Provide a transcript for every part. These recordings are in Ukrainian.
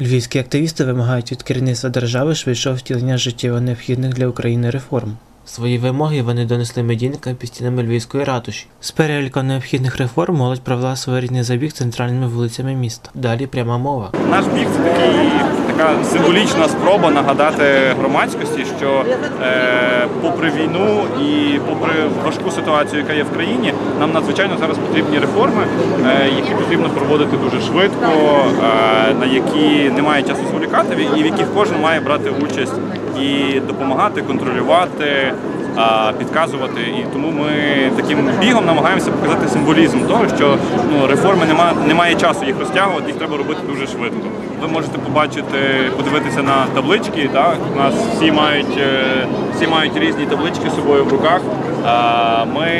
Львівські активісти вимагають від керівництва держави швидшого втілення життєво необхідних для України реформ. Свої вимоги вони донесли медійникам під стінами Львівської ратуші. З переліком необхідних реформ молодь провела своєрідний забіг центральними вулицями міста. Далі пряма мова. Наш біг це такий, така символічна спроба нагадати громадськості, що е, попри війну і попри важку ситуацію, яка є в країні, нам надзвичайно зараз потрібні реформи, е, які потрібно проводити дуже швидко, е, на які немає часу зволікати, і в яких кожен має брати участь і допомагати, контролювати. Підказувати, і тому ми таким бігом намагаємося показати символізм того, що ну реформи немає, немає часу їх розтягувати, їх треба робити дуже швидко. Ви можете побачити, подивитися на таблички. Так у нас всі мають е, всі мають різні таблички з собою в руках. Ми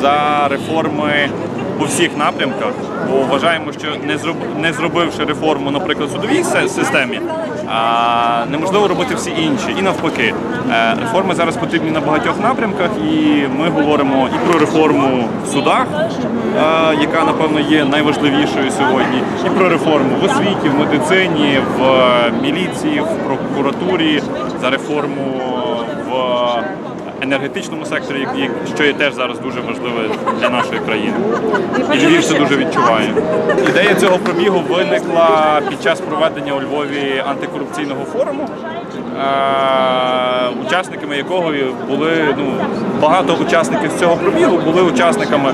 за реформи по всіх напрямках, бо вважаємо, що не зроб зробивши реформу, наприклад, судовій системі, а, неможливо робити всі інші. І навпаки, Е, реформи зараз потрібні на багатьох напрямках, і ми говоримо і про реформу в судах, е, яка напевно є найважливішою сьогодні, і про реформу в освіті, в медицині, в е, міліції, в прокуратурі, за реформу в енергетичному секторі, що є теж зараз дуже важливе для нашої країни. І Львів це дуже відчуває. Ідея цього пробігу виникла під час проведення у Львові антикорупційного форуму, е, учасниками якого були ну, багато учасників цього пробігу були учасниками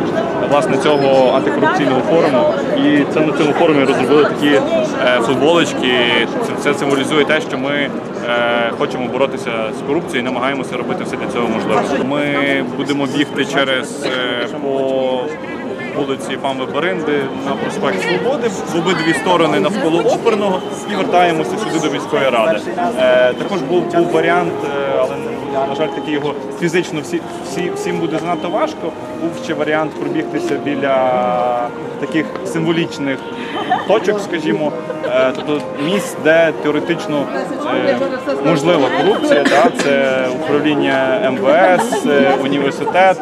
власне цього антикорупційного форуму. І це на цьому форумі розробили такі е, футболочки. Це, символізує те, що ми е, хочемо боротися з корупцією і намагаємося робити все для цього можливе. Ми будемо бігти через е, по вулиці Памви Баринди на проспект Свободи в обидві сторони навколо оперного і вертаємося сюди до міської ради. Е, також був, був варіант, е, на жаль, таки його фізично всі, всі, всім буде занадто важко. Був ще варіант пробігтися біля таких символічних точок, скажімо, е, тобто місць, де теоретично е, можлива корупція, да, це управління МВС, е, університет,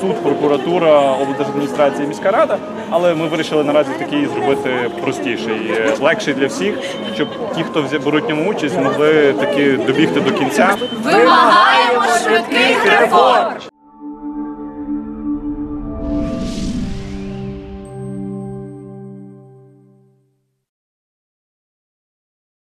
суд, прокуратура, облдержадміністрація, міська рада. Але ми вирішили наразі такий зробити простіший, е, легший для всіх, щоб ті, хто беруть в ньому участь, могли таки добігти до кінця. Вимагаємо швидких реформ.